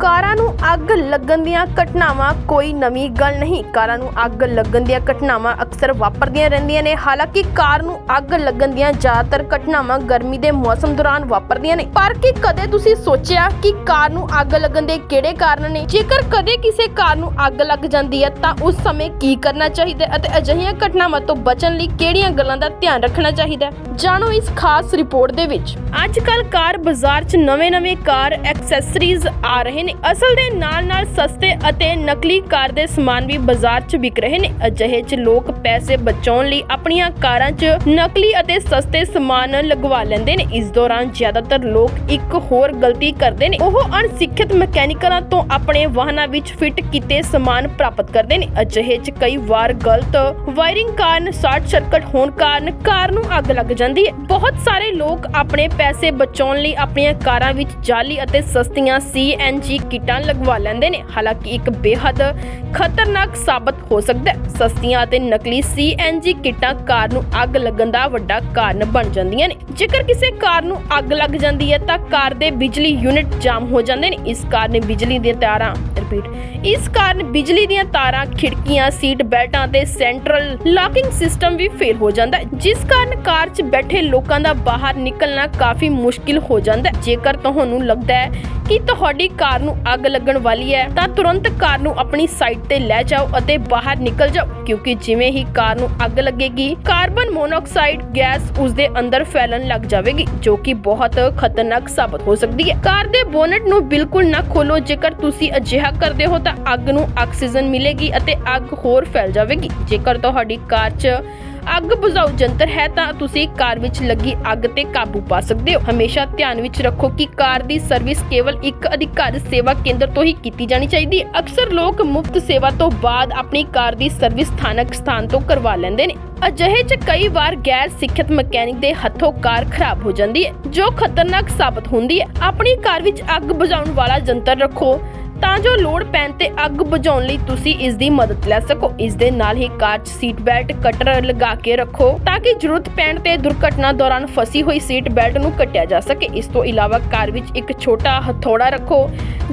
ਕਾਰਾਂ ਨੂੰ ਅੱਗ ਲੱਗਣ ਦੀਆਂ ਘਟਨਾਵਾਂ ਕੋਈ ਨਵੀਂ ਗੱਲ ਨਹੀਂ। ਕਾਰਾਂ ਨੂੰ ਅੱਗ ਲੱਗਣ ਦੀਆਂ ਘਟਨਾਵਾਂ ਅਕਸਰ ਵਾਪਰਦੀਆਂ ਰਹਿੰਦੀਆਂ ਨੇ। ਹਾਲਾਂਕਿ ਕਾਰ ਨੂੰ ਅੱਗ ਲੱਗਣ ਦੀਆਂ ਜ਼ਿਆਦਾਤਰ ਘਟਨਾਵਾਂ ਗਰਮੀ ਦੇ ਮੌਸਮ ਦੌਰਾਨ ਵਾਪਰਦੀਆਂ ਨੇ। ਪਰ ਕੀ ਕਦੇ ਤੁਸੀਂ ਸੋਚਿਆ ਕਿ ਕਾਰ ਨੂੰ ਅੱਗ ਲੱਗਣ ਦੇ ਕਿਹੜੇ ਕਾਰਨ ਨੇ? ਜੇਕਰ ਕਦੇ ਕਿਸੇ ਕਾਰ ਨੂੰ ਅੱਗ ਲੱਗ ਜਾਂਦੀ ਹੈ, ਤਾਂ ਉਸ ਸਮੇਂ ਕੀ ਕਰਨਾ ਚਾਹੀਦਾ ਅਤੇ ਅਜਿਹੀਆਂ ਘਟਨਾਵਾਂ ਤੋਂ ਬਚਣ ਲਈ ਕਿਹੜੀਆਂ ਗੱਲਾਂ ਦਾ ਧਿਆਨ ਰੱਖਣਾ ਚਾਹੀਦਾ ਹੈ? ਜਾਣੋ ਇਸ ਖਾਸ ਰਿਪੋਰਟ ਦੇ ਵਿੱਚ। ਅੱਜ ਕੱਲ ਕਾਰ ਬਾਜ਼ਾਰ 'ਚ ਨਵੇਂ-ਨਵੇਂ ਕਾਰ ਐਕਸੈਸਰੀਜ਼ ਆ ਰਹੇ ਨੇ ਅਸਲ ਦੇ ਨਾਲ-ਨਾਲ ਸਸਤੇ ਅਤੇ ਨਕਲੀ ਕਾਰ ਦੇ ਸਮਾਨ ਵੀ ਬਾਜ਼ਾਰ 'ਚ ਵਿਕ ਰਹੇ ਨੇ। ਅਜਿਹੇ 'ਚ ਲੋਕ ਪੈਸੇ ਬਚਾਉਣ ਲਈ ਆਪਣੀਆਂ ਕਾਰਾਂ 'ਚ ਨਕਲੀ ਅਤੇ ਸਸਤੇ ਸਮਾਨ ਲਗਵਾ ਲੈਂਦੇ ਨੇ। ਇਸ ਦੌਰਾਨ ਜ਼ਿਆਦਾਤਰ ਲੋਕ ਇੱਕ ਹੋਰ ਗਲਤੀ ਕਰਦੇ ਨੇ। ਉਹ ਅਣਸਿੱਖਿਅਤ ਮਕੈਨੀਕਲਾਂ ਤੋਂ ਆਪਣੇ ਵਾਹਨਾਂ ਵਿੱਚ ਫਿੱਟ ਕੀਤੇ ਸਮਾਨ ਪ੍ਰਾਪਤ ਕਰਦੇ ਨੇ। ਅਜਿਹੇ 'ਚ ਕਈ ਵਾਰ ਗਲਤ ਵਾਇਰਿੰਗ ਕਾਰਨ, ਸ਼ਾਰਟ ਸਰਕਟ ਹੋਣ ਕਾਰਨ ਕਾਰ ਨੂੰ ਅੱਗ ਲੱਗ ਜਾਂਦੀ ਹੈ। ਬਹੁਤ ਸਾਰੇ ਲੋਕ ਆਪਣੇ ਪੈਸੇ ਬਚਾਉਣ ਲਈ ਆਪਣੀਆਂ ਕਾਰਾਂ ਵਿੱਚ ਜਾਲੀ ਅਤੇ ਸਸਤੀਆਂ CNG ਕਿਟਾਂ ਲਗਵਾ ਲੈਂਦੇ ਨੇ। ਹਾਲਾਂਕਿ ਇੱਕ ਬੇਹੱਦ ਖਤਰਨਾਕ ਸਾਬਤ ਹੋ ਸਕਦਾ ਹੈ। ਸਸਤੀਆਂ ਅਤੇ ਨਕਲੀ CNG ਕਿਟਾਂ ਕਾਰ ਨੂੰ ਅੱਗ ਲੱਗਣ ਦਾ ਵੱਡਾ ਕਾਰਨ ਬਣ ਜਾਂਦੀਆਂ ਨੇ। ਜੇਕਰ ਕਿਸੇ ਕਾਰ ਨੂੰ ਅੱਗ ਲੱਗ ਜਾਂਦੀ ਹੈ ਤਾਂ ਕਾਰ ਦੇ ਬਿਜਲੀ ਯੂਨਿਟ ਜਾਮ ਹੋ ਜਾਂਦੇ ਨੇ। ਇਸ ਕਾਰਨ ਬਿਜਲੀ ਦੀਆਂ ਤਾਰਾਂ ਰਿਪੀਟ ਇਸ ਕਾਰਨ ਬਿਜਲੀ ਦੀਆਂ ਤਾਰਾਂ, ਖਿੜਕੀਆਂ ਸੀਟ ਬੈਲਟਾਂ ਤੇ ਸੈਂਟਰਲ ਲੌਕਿੰਗ ਸਿਸਟਮ ਵੀ ਫੇਲ ਹੋ ਜਾਂਦਾ ਹੈ। ਜਿਸ ਕਾਰਨ ਕਾਰ 'ਚ ਬੈਠੇ ਲੋਕਾਂ ਦਾ ਬਾਹਰ ਨਿਕਲਣਾ ਕਾਫੀ ਮੁਸ਼ਕਿਲ ਹੋ ਜਾਂਦਾ ਹੈ। ਜੇਕਰ ਤੁਹਾਨੂੰ ਲੱਗਦਾ ਹੈ ਕਿ ਤੁਹਾਡੀ ਕਾਰ ਨੂੰ ਅੱਗ ਲੱਗਣ ਵਾਲੀ ਹੈ, ਤਾਂ ਤੁਰੰਤ ਕਾਰ ਨੂੰ ਆਪਣੀ ਸਾਈਡ ਤੇ ਲੈ ਜਾਓ ਅਤੇ ਬਾਹਰ ਨਿਕਲ ਜਾਓ। ਕਿਉਂਕਿ ਜਿਵੇਂ ਹੀ ਕਾਰ ਨੂੰ ਅੱਗ ਲੱਗੇਗੀ ਕਾਰਬਨ ਮੋਨੋਆਕਸਾਈਡ ਗੈਸ ਉਸ ਦੇ ਅੰਦਰ ਫੈਲਣ ਲੱਗ ਜਾਵੇਗੀ, ਜੋ ਕਿ ਬਹੁਤ ਖਤਰਨਾਕ ਸਾਬਤ ਹੋ ਸਕਦੀ ਹੈ। ਕਾਰ ਦੇ ਬੋਨਟ ਨੂੰ ਬਿਲਕੁਲ ਨਾ ਖੋਲੋ, ਜੇਕਰ ਤੁਸੀਂ ਅਜਿਹਾ ਕਰਦੇ ਹੋ ਤਾਂ ਅੱਗ ਨੂੰ ਆਕਸੀਜਨ ਮਿਲੇਗੀ ਅਤੇ ਅੱਗ ਹੋਰ ਫੈਲ ਜਾਵੇਗੀ। ਜੇਕਰ ਤੁਹਾਡੀ ਕਾਰ 'ਚ ਅੱਗ ਬੁਝਾਊ ਜੰਤਰ ਹੈ ਤਾਂ ਤੁਸੀਂ ਕਾਰ ਵਿੱਚ ਲੱਗੀ ਅੱਗ ਤੇ ਕਾਬੂ ਪਾ ਸਕਦੇ ਹੋ। ਹਮੇਸ਼ਾ ਧਿਆਨ ਵਿੱਚ ਰੱਖੋ ਕਿ ਕਾਰ ਦੀ ਸਰਵਿਸ ਕੇਵਲ ਇੱਕ ਅਧਿਕਾਰਤ ਸੇਵਾ ਕੇਂਦਰ ਤੋਂ ਹੀ ਕੀਤੀ ਜਾਣੀ ਚਾਹੀਦੀ ਹੈ। ਅਕਸਰ ਲੋਕ ਮੁਫਤ ਸੇਵਾ ਤੋਂ ਬਾਅਦ ਆਪਣੀ ਕਾਰ ਦੀ ਸਰਵਿਸ ਸਥਾਨਕ ਸਥਾਨ ਤੋਂ ਕਰਵਾ ਲੈਂਦੇ ਨੇ। ਅਜਿਹੇ 'ਚ ਕਈ ਵਾਰ ਗੈਰ ਸਿੱਖਿਅਤ ਮਕੈਨਿਕ ਦੇ ਹੱਥੋਂ ਕਾਰ ਖਰਾਬ ਹੋ ਜਾਂਦੀ ਹੈ, ਜੋ ਖਤਰਨਾਕ ਸਾਬਤ ਹੁੰਦੀ ਹੈ। ਆਪਣੀ ਕਾਰ ਵਿੱਚ ਅੱਗ ਬੁਝਾਉਣ ਵਾਲਾ ਜੰਤਰ ਰੱਖੋ। ਤਾਂ ਜੋ ਲੋੜ ਪੈਣ ਤੇ ਅੱਗ ਬੁਝਾਉਣ ਲਈ ਤੁਸੀਂ ਇਸ ਦੀ ਮਦਦ ਲੈ ਸਕੋ। ਇਸ ਦੇ ਨਾਲ ਹੀ ਕਾਰ 'ਚ ਸੀਟ ਬੈਲਟ ਕਟਰ ਲਗਾ ਕੇ ਰੱਖੋ ਤਾਂ ਕਿ ਜ਼ਰੂਰਤ ਪੈਣ ਤੇ ਦੁਰਘਟਨਾ ਦੌਰਾਨ ਫਸੀ ਹੋਈ ਸੀਟ ਬੈਲਟ ਨੂੰ ਕੱਟਿਆ ਜਾ ਸਕੇ। ਇਸ ਤੋਂ ਇਲਾਵਾ ਕਾਰ ਵਿੱਚ ਇੱਕ ਛੋਟਾ ਹਥੌੜਾ ਰੱਖੋ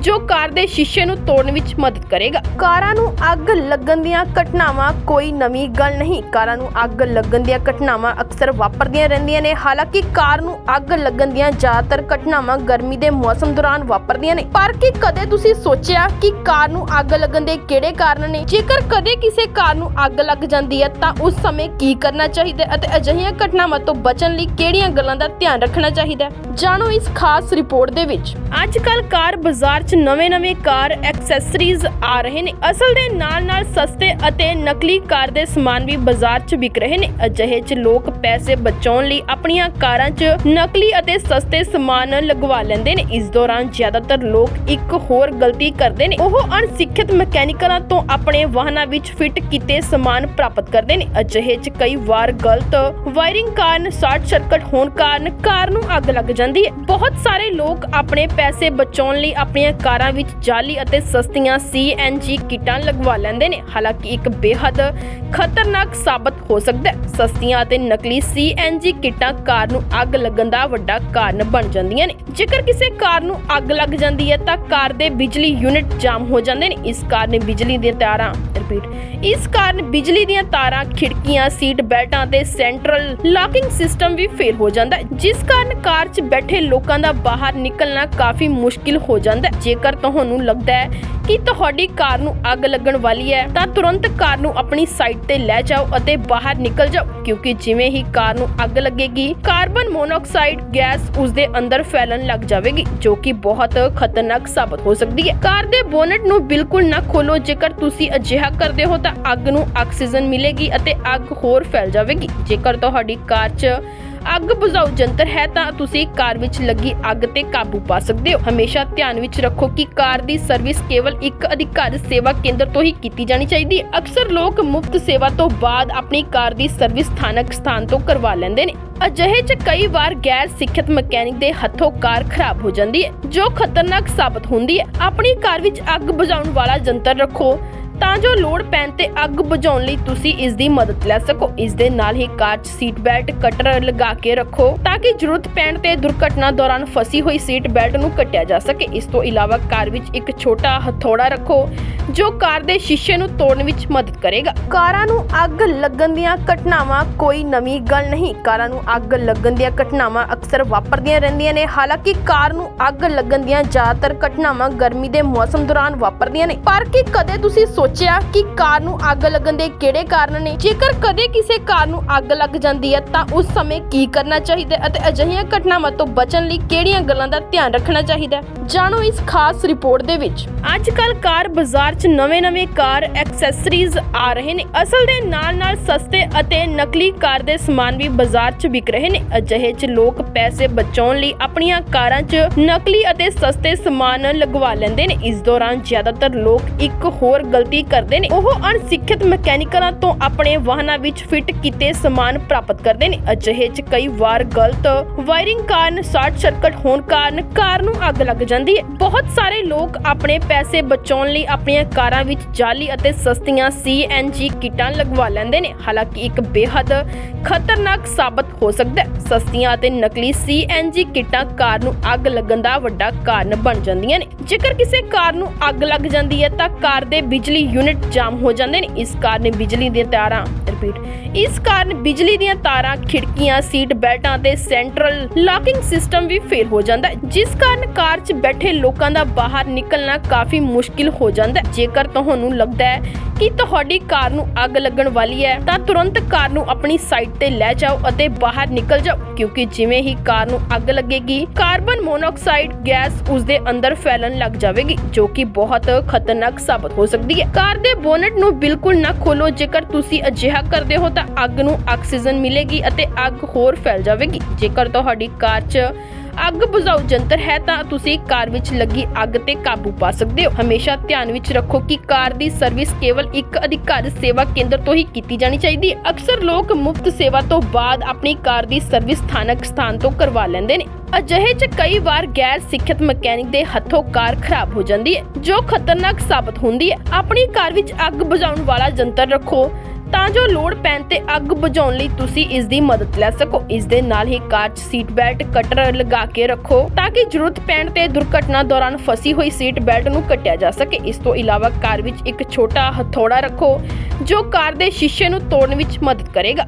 ਜੋ ਕਾਰ ਦੇ ਸ਼ੀਸ਼ੇ ਨੂੰ ਤੋੜਨ ਵਿੱਚ ਮਦਦ ਕਰੇਗਾ। ਕਾਰਾਂ ਨੂੰ ਅੱਗ ਲੱਗਣ ਦੀਆਂ ਘਟਨਾਵਾਂ ਕੋਈ ਨਵੀਂ ਗੱਲ ਨਹੀਂ। ਕਾਰਾਂ ਨੂੰ ਅੱਗ ਲੱਗਣ ਦੀਆਂ ਘਟਨਾਵਾਂ ਅਕਸਰ ਵਾਪਰਦੀਆਂ ਰਹਿੰਦੀਆਂ ਨੇ। ਹਾਲਾਂਕਿ ਕਾਰ ਨੂੰ ਅੱਗ ਲੱਗਣ ਦੀਆਂ ਜ਼ਿਆਦਾਤਰ ਘਟਨਾਵਾਂ ਗਰਮੀ ਦੇ ਮੌਸਮ ਦੌਰਾਨ ਵਾਪਰਦੀਆਂ ਨੇ। ਪਰ ਕੀ ਕਦੇ ਤੁਸੀਂ ਸੋਚਿਆ ਕਿ ਕਾਰ ਨੂੰ ਅੱਗ ਲੱਗਣ ਦੇ ਕਿਹੜੇ ਕਾਰਨ ਨੇ? ਜੇਕਰ ਕਦੇ ਕਿਸੇ ਕਾਰ ਨੂੰ ਅੱਗ ਲੱਗ ਜਾਂਦੀ ਹੈ, ਤਾਂ ਉਸ ਸਮੇਂ ਕੀ ਕਰਨਾ ਚਾਹੀਦਾ ਅਤੇ ਅਜਿਹੀਆਂ ਘਟਨਾਵਾਂ ਤੋਂ ਬਚਣ ਲਈ ਕਿਹੜੀਆਂ ਗੱਲਾਂ ਦਾ ਧਿਆਨ ਰੱਖਣਾ ਚਾਹੀਦਾ ਹੈ? ਜਾਣੋ ਇਸ ਖਾਸ ਰਿਪੋਰਟ ਦੇ ਵਿੱਚ। ਅੱਜ ਕੱਲ ਕਾਰ ਬਾਜ਼ਾਰ 'ਚ ਨਵੇਂ-ਨਵੇਂ ਕਾਰ ਐਕਸੈਸਰੀਜ਼ ਆ ਰਹੇ ਨੇ। ਅਸਲ ਦੇ ਨਾਲ-ਨਾਲ ਸਸਤੇ ਅਤੇ ਨਕਲੀ ਕਾਰ ਦੇ ਸਮਾਨ ਵੀ ਬਾਜ਼ਾਰ 'ਚ ਵਿਕ ਰਹੇ ਨੇ। ਅਜਿਹੇ 'ਚ ਲੋਕ ਪੈਸੇ ਬਚਾਉਣ ਲਈ ਆਪਣੀਆਂ ਕਾਰਾਂ 'ਚ ਨਕਲੀ ਅਤੇ ਸਸਤੇ ਸਮਾਨ ਲਗਵਾ ਲੈਂਦੇ ਨੇ। ਇਸ ਦੌਰਾਨ ਜ਼ਿਆਦਾਤਰ ਲੋਕ ਇੱਕ ਹੋਰ ਗਲਤੀ ਕਰਦੇ ਨੇ। ਉਹ ਅਣਸਿੱਖਿਅਤ ਮਕੈਨੀਕਲਾਂ ਤੋਂ ਆਪਣੇ ਵਾਹਨਾਂ ਵਿੱਚ ਫਿੱਟ ਕੀਤੇ ਸਮਾਨ ਪ੍ਰਾਪਤ ਕਰਦੇ ਨੇ। ਅਜਿਹੇ 'ਚ ਕਈ ਵਾਰ ਗਲਤ ਵਾਇਰਿੰਗ ਕਾਰਨ, ਸ਼ਾਰਟ ਸਰਕਟ ਹੋਣ ਕਾਰਨ ਕਾਰ ਨੂੰ ਅੱਗ ਲੱਗ ਜਾਂਦੀ ਹੈ। ਬਹੁਤ ਸਾਰੇ ਲੋਕ ਆਪਣੇ ਪੈਸੇ ਬਚਾਉਣ ਲਈ ਆਪਣੀਆਂ ਕਾਰਾਂ ਵਿੱਚ ਜਾਲੀ ਅਤੇ ਸਸਤੀਆਂ CNG ਕਿਟਾਂ ਲਗਵਾ ਲੈਂਦੇ ਨੇ। ਹਾਲਾਂਕਿ ਇੱਕ ਬੇਹੱਦ ਖਤਰਨਾਕ ਸਾਬਤ ਹੋ ਸਕਦਾ ਹੈ। ਸਸਤੀਆਂ ਅਤੇ ਨਕਲੀ CNG ਕਿਟਾਂ ਕਾਰ ਨੂੰ ਅੱਗ ਲੱਗਣ ਦਾ ਵੱਡਾ ਕਾਰਨ ਬਣ ਜਾਂਦੀਆਂ ਨੇ। ਜੇਕਰ ਕਿਸੇ ਕਾਰ ਨੂੰ ਅੱਗ ਲੱਗ ਜਾਂਦੀ ਹੈ ਤਾਂ ਕਾਰ ਦੇ ਬਿਜਲੀ ਯੂਨਿਟ ਜਾਮ ਹੋ ਜਾਂਦੇ ਨੇ। ਇਸ ਕਾਰਨ ਬਿਜਲੀ ਦੀਆਂ ਤਾਰਾਂ ਰਿਪੀਟ ਇਸ ਕਾਰਨ ਬਿਜਲੀ ਦੀਆਂ ਤਾਰਾਂ, ਖਿੜਕੀਆਂ ਸੀਟ ਬੈਲਟਾਂ ਤੇ ਸੈਂਟਰਲ ਲਾਕਿੰਗ ਸਿਸਟਮ ਵੀ ਫੇਲ ਹੋ ਜਾਂਦਾ ਜਿਸ ਕਾਰਨ ਕਾਰ 'ਚ ਬੈਠੇ ਲੋਕਾਂ ਦਾ ਬਾਹਰ ਨਿਕਲਣਾ ਕਾਫੀ ਮੁਸ਼ਕਿਲ ਹੋ ਜਾਂਦਾ ਹੈ। ਜੇਕਰ ਤੁਹਾਨੂੰ ਲੱਗਦਾ ਹੈ ਕਿ ਤੁਹਾਡੀ ਕਾਰ ਨੂੰ ਅੱਗ ਲੱਗਣ ਵਾਲੀ ਹੈ, ਤਾਂ ਤੁਰੰਤ ਕਾਰ ਨੂੰ ਆਪਣੀ ਸਾਈਡ ਤੇ ਲੈ ਜਾਓ ਅਤੇ ਬਾਹਰ ਨਿਕਲ ਜਾਓ। ਕਿਉਂਕਿ ਜਿਵੇਂ ਹੀ ਕਾਰ ਨੂੰ ਅੱਗ ਲੱਗੇਗੀ, ਕਾਰਬਨ ਮੋਨੋਆਕਸਾਈਡ ਗੈਸ ਉਸ ਦੇ ਅੰਦਰ ਫੈਲਣ ਲੱਗ ਜਾਵੇਗੀ, ਜੋ ਕਿ ਬਹੁਤ ਖਤਰਨਾਕ ਸਾਬਤ ਹੋ ਸਕਦੀ ਹੈ। ਕਾਰ ਦੇ ਬੋਨਟ ਨੂੰ ਬਿਲਕੁਲ ਨਾ ਖੋਲੋ ਜੇਕਰ ਤੁਸੀਂ ਅਜਿਹਾ ਕਰਦੇ ਹੋ, ਤਾਂ ਅੱਗ ਨੂੰ ਆਕਸੀਜਨ ਮਿਲੇਗੀ ਅਤੇ ਅੱਗ ਹੋਰ ਫੈਲ ਜਾਵੇਗੀ। ਜੇਕਰ ਤੁਹਾਡੀ ਕਾਰ 'ਚ ਅੱਗ ਬੁਝਾਊ ਜੰਤਰ ਹੈ ਤਾਂ ਤੁਸੀਂ ਕਾਰ ਵਿੱਚ ਲੱਗੀ ਅੱਗ ਤੇ ਕਾਬੂ ਪਾ ਸਕਦੇ ਹੋ। ਹਮੇਸ਼ਾ ਧਿਆਨ ਵਿੱਚ ਰੱਖੋ ਕਿ ਕਾਰ ਦੀ ਸਰਵਿਸ ਕੇਵਲ ਇੱਕ ਅਧਿਕਾਰਤ ਸੇਵਾ ਕੇਂਦਰ ਤੋਂ ਹੀ ਕੀਤੀ ਜਾਣੀ ਚਾਹੀਦੀ ਹੈ। ਅਕਸਰ ਲੋਕ ਮੁਫਤ ਸੇਵਾ ਤੋਂ ਬਾਅਦ ਆਪਣੀ ਕਾਰ ਦੀ ਸਰਵਿਸ ਸਥਾਨਕ ਸਥਾਨ ਤੋਂ ਕਰਵਾ ਲੈਂਦੇ ਨੇ। ਅਜਿਹੇ 'ਚ ਕਈ ਵਾਰ ਗੈਰ ਸਿੱਖਿਅਤ ਮਕੈਨਿਕ ਦੇ ਹੱਥੋਂ ਕਾਰ ਖਰਾਬ ਹੋ ਜਾਂਦੀ ਹੈ, ਜੋ ਖਤਰਨਾਕ ਸਾਬਤ ਹੁੰਦੀ ਹੈ। ਆਪਣੀ ਕਾਰ ਵਿੱਚ ਅੱਗ ਬੁਝਾਉਣ ਵਾਲਾ ਜੰਤਰ ਰੱਖੋ। ਤਾਂ ਜੋ ਲੋੜ ਪੈਣ ਤੇ ਅੱਗ ਬੁਝਾਉਣ ਲਈ ਤੁਸੀਂ ਇਸ ਦੀ ਮਦਦ ਲੈ ਸਕੋ। ਇਸ ਦੇ ਨਾਲ ਹੀ ਕਾਰ 'ਚ ਸੀਟ ਬੈਲਟ, ਕਟਰ ਲਗਾ ਕੇ ਰੱਖੋ ਤਾਂ ਕਿ ਜ਼ਰੂਰਤ ਪੈਣ ਤੇ ਦੁਰਘਟਨਾ ਦੌਰਾਨ ਫਸੀ ਹੋਈ ਸੀਟ ਬੈਲਟ ਨੂੰ ਕੱਟਿਆ ਜਾ ਸਕੇ। ਇਸ ਤੋਂ ਇਲਾਵਾ ਕਾਰ ਵਿੱਚ ਇੱਕ ਛੋਟਾ ਹਥੌੜਾ ਰੱਖੋ, ਜੋ ਕਾਰ ਦੇ ਸ਼ੀਸ਼ੇ ਨੂੰ ਤੋੜਨ ਵਿੱਚ ਮਦਦ ਕਰੇਗਾ। ਕਾਰਾਂ ਨੂੰ ਅੱਗ ਲੱਗਣ ਦੀਆਂ ਘਟਨਾਵਾਂ ਕੋਈ ਨਵੀਂ ਗੱਲ ਨਹੀਂ। ਕਾਰਾਂ ਨੂੰ ਅੱਗ ਲੱਗਣ ਦੀਆਂ ਘਟਨਾਵਾਂ ਅਕਸਰ ਵਾਪਰਦੀਆਂ ਰਹਿੰਦੀਆਂ ਨੇ। ਹਾਲਾਂਕਿ ਕਾਰ ਨੂੰ ਅੱਗ ਲੱਗਣ ਦੀਆਂ ਜ਼ਿਆਦਾਤਰ ਘਟਨਾਵਾਂ ਗਰਮੀ ਦੇ ਮੌਸਮ ਦੌਰਾਨ ਵਾਪਰਦੀਆਂ ਨੇ। ਪਰ ਕੀ ਕਦੇ ਤੁਸੀਂ ਸੋਚਿਆ ਕਿ ਕਾਰ ਨੂੰ ਅੱਗ ਲੱਗਣ ਦੇ ਕਿਹੜੇ ਕਾਰਨ ਨੇ? ਜੇਕਰ ਕਦੇ ਕਿਸੇ ਕਾਰ ਨੂੰ ਅੱਗ ਲੱਗ ਜਾਂਦੀ ਹੈ, ਤਾਂ ਉਸ ਸਮੇਂ ਕੀ ਕਰਨਾ ਚਾਹੀਦਾ ਹੈ ਅਤੇ ਅਜਿਹੀਆਂ ਘਟਨਾਵਾਂ ਤੋਂ ਬਚਣ ਲਈ ਕਿਹੜੀਆਂ ਗੱਲਾਂ ਦਾ ਧਿਆਨ ਰੱਖਣਾ ਚਾਹੀਦਾ ਹੈ? ਜਾਣੋ ਇਸ ਖਾਸ ਰਿਪੋਰਟ ਦੇ ਵਿੱਚ। ਅੱਜ ਕੱਲ ਕਾਰ ਬਾਜ਼ਾਰ 'ਚ ਨਵੇਂ-ਨਵੇਂ ਕਾਰ ਐਕਸੈਸਰੀਜ਼ ਆ ਰਹੇ ਨੇ। ਅਸਲ ਦੇ ਨਾਲ-ਨਾਲ ਸਸਤੇ ਅਤੇ ਨਕਲੀ ਕਾਰ ਦੇ ਸਮਾਨ ਵੀ ਬਾਜ਼ਾਰ 'ਚ ਵਿਕ ਰਹੇ ਨੇ। ਅਜਿਹੇ 'ਚ ਲੋਕ ਪੈਸੇ ਬਚਾਉਣ ਲਈ ਆਪਣੀਆਂ ਕਾਰਾਂ 'ਚ ਨਕਲੀ ਅਤੇ ਸਸਤੇ ਸਮਾਨ ਲਗਵਾ ਲੈਂਦੇ ਨੇ। ਇਸ ਦੌਰਾਨ ਜ਼ਿਆਦਾਤਰ ਲੋਕ ਇੱਕ ਹੋਰ ਗਲਤੀ ਕਰਦੇ ਨੇ। ਉਹ ਅਣਸਿੱਖਿਅਤ ਮਕੈਨੀਕਲਾਂ ਤੋਂ ਆਪਣੇ ਵਾਹਨਾਂ ਵਿੱਚ ਫਿੱਟ ਕੀਤੇ ਸਮਾਨ ਪ੍ਰਾਪਤ ਕਰਦੇ ਨੇ। ਅਜਿਹੇ 'ਚ ਕਈ ਵਾਰ ਗਲਤ ਵਾਇਰਿੰਗ ਕਾਰਨ, ਸ਼ਾਰਟ ਸਰਕਟ ਹੋਣ ਕਾਰਨ ਕਾਰ ਨੂੰ ਅੱਗ ਲੱਗ ਜਾਂਦੀ ਹੈ। ਬਹੁਤ ਸਾਰੇ ਲੋਕ ਆਪਣੇ ਪੈਸੇ ਬਚਾਉਣ ਲਈ ਆਪਣੀਆਂ ਕਾਰਾਂ ਵਿੱਚ ਜਾਲੀ ਅਤੇ ਸਸਤੀਆਂ CNG ਕਿਟਾਂ ਲਗਵਾ ਲੈਂਦੇ ਨੇ। ਹਾਲਾਂਕਿ ਇੱਕ ਬੇਹੱਦ ਖਤਰਨਾਕ ਸਾਬਤ ਹੋ ਸਕਦਾ ਹੈ। ਸਸਤੀਆਂ ਅਤੇ ਨਕਲੀ CNG ਕਿਟਾਂ ਕਾਰ ਨੂੰ ਅੱਗ ਲੱਗਣ ਦਾ ਵੱਡਾ ਕਾਰਨ ਬਣ ਜਾਂਦੀਆਂ ਨੇ। ਜੇਕਰ ਕਿਸੇ ਕਾਰ ਨੂੰ ਅੱਗ ਲੱਗ ਜਾਂਦੀ ਹੈ ਤਾਂ ਕਾਰ ਦੇ ਬਿਜਲੀ ਯੂਨਿਟ ਜਾਮ ਹੋ ਜਾਂਦੇ ਨੇ, ਇਸ ਕਾਰਨ ਬਿਜਲੀ ਦੀਆਂ ਤਾਰਾਂ ਰਿਪੀਟ ਇਸ ਕਾਰਨ ਬਿਜਲੀ ਦੀਆਂ ਤਾਰਾਂ, ਖਿੜਕੀਆਂ ਸੀਟ ਬੈਲਟਾਂ ਤੇ ਸੈਂਟਰਲ ਲੌਕਿੰਗ ਸਿਸਟਮ ਵੀ ਫੇਲ ਹੋ ਜਾਂਦਾ ਜਿਸ ਕਾਰਨ ਕਾਰ 'ਚ ਬੈਠੇ ਲੋਕਾਂ ਦਾ ਬਾਹਰ ਨਿਕਲਣਾ ਕਾਫੀ ਮੁਸ਼ਕਿਲ ਹੋ ਜਾਂਦਾ ਜੇਕਰ ਤੁਹਾਨੂੰ ਲੱਗਦਾ ਹੈ ਕਿ ਤੁਹਾਡੀ ਕਾਰ ਨੂੰ ਅੱਗ ਲੱਗਣ ਵਾਲੀ ਹੈ, ਤਾਂ ਤੁਰੰਤ ਕਾਰ ਨੂੰ ਆਪਣੀ ਸਾਈਡ ਤੇ ਲੈ ਜਾਓ ਅਤੇ ਬਾਹਰ ਨਿਕਲ ਜਾਓ, ਕਿਉਂਕਿ ਜਿਵੇਂ ਹੀ ਕਾਰ ਨੂੰ ਅੱਗ ਲੱਗੇਗੀ, ਕਾਰਬਨ ਮੋਨੋਆਕਸਾਈਡ ਗੈਸ ਉਸ ਦੇ ਅੰਦਰ ਫੈਲਣ ਲੱਗ ਜਾਵੇਗੀ, ਜੋ ਕਿ ਬਹੁਤ ਖਤਰਨਾਕ ਸਾਬਤ ਹੋ ਸਕਦੀ ਹੈ। ਕਾਰ ਦੇ ਬੋਨਟ ਨੂੰ ਬਿਲਕੁਲ ਨਾ ਖੋਲੋ। ਜੇਕਰ ਤੁਸੀਂ ਅਜਿਹਾ ਕਰਦੇ ਹੋ ਤਾਂ ਅੱਗ ਨੂੰ ਆਕਸੀਜਨ ਮਿਲੇਗੀ ਅਤੇ ਅੱਗ ਹੋਰ ਫੈਲ ਜਾਵੇਗੀ। ਜੇਕਰ ਤੁਹਾਡੀ ਕਾਰ 'ਚ ਅੱਗ ਬੁਝਾਊ ਯੰਤਰ ਹੈ ਤਾਂ ਤੁਸੀਂ ਕਾਰ ਵਿੱਚ ਲੱਗੀ ਅੱਗ ਤੇ ਕਾਬੂ ਪਾ ਸਕਦੇ ਹੋ। ਹਮੇਸ਼ਾ ਧਿਆਨ ਵਿੱਚ ਰੱਖੋ ਕਿ ਕਾਰ ਦੀ ਸਰਵਿਸ ਕੇਵਲ ਇੱਕ ਅਧਿਕਾਰਤ ਸੇਵਾ ਕੇਂਦਰ ਤੋਂ ਹੀ ਕੀਤੀ ਜਾਣੀ ਚਾਹੀਦੀ ਹੈ। ਅਕਸਰ ਲੋਕ ਮੁਫਤ ਸੇਵਾ ਤੋਂ ਬਾਅਦ ਆਪਣੀ ਕਾਰ ਦੀ ਸਰਵਿਸ ਸਥਾਨਕ ਸਥਾਨ ਤੋਂ ਕਰਵਾ ਲੈਂਦੇ ਨੇ। ਅਜਿਹੇ 'ਚ ਕਈ ਵਾਰ ਗੈਰ ਸਿੱਖਿਅਤ ਮਕੈਨਿਕ ਦੇ ਹੱਥੋਂ ਕਾਰ ਖਰਾਬ ਹੋ ਜਾਂਦੀ ਹੈ, ਜੋ ਖਤਰਨਾਕ ਸਾਬਤ ਹੁੰਦੀ ਹੈ। ਆਪਣੀ ਕਾਰ ਵਿੱਚ ਅੱਗ ਬੁਝਾਉਣ ਵਾਲਾ ਜੰਤਰ ਰੱਖੋ। ਤਾਂ ਜੋ ਲੋੜ ਪੈਣ ਤੇ ਅੱਗ ਬੁਝਾਉਣ ਲਈ ਤੁਸੀਂ ਇਸ ਦੀ ਮਦਦ ਲੈ ਸਕੋ। ਇਸ ਦੇ ਨਾਲ ਹੀ ਕਾਰ 'ਚ ਸੀਟ ਬੈਲਟ ਕਟਰ ਲਗਾ ਕੇ ਰੱਖੋ ਤਾਂ ਕਿ ਜ਼ਰੂਰਤ ਪੈਣ ਤੇ ਦੁਰਘਟਨਾ ਦੌਰਾਨ ਫਸੀ ਹੋਈ ਸੀਟ ਬੈਲਟ ਨੂੰ ਕੱਟਿਆ ਜਾ ਸਕੇ। ਇਸ ਤੋਂ ਇਲਾਵਾ ਕਾਰ ਵਿੱਚ ਇੱਕ ਛੋਟਾ ਹਥੌੜਾ ਰੱਖੋ ਜੋ ਕਾਰ ਦੇ ਸ਼ੀਸ਼ੇ ਨੂੰ ਤੋੜਨ ਵਿੱਚ ਮਦਦ ਕਰੇਗਾ।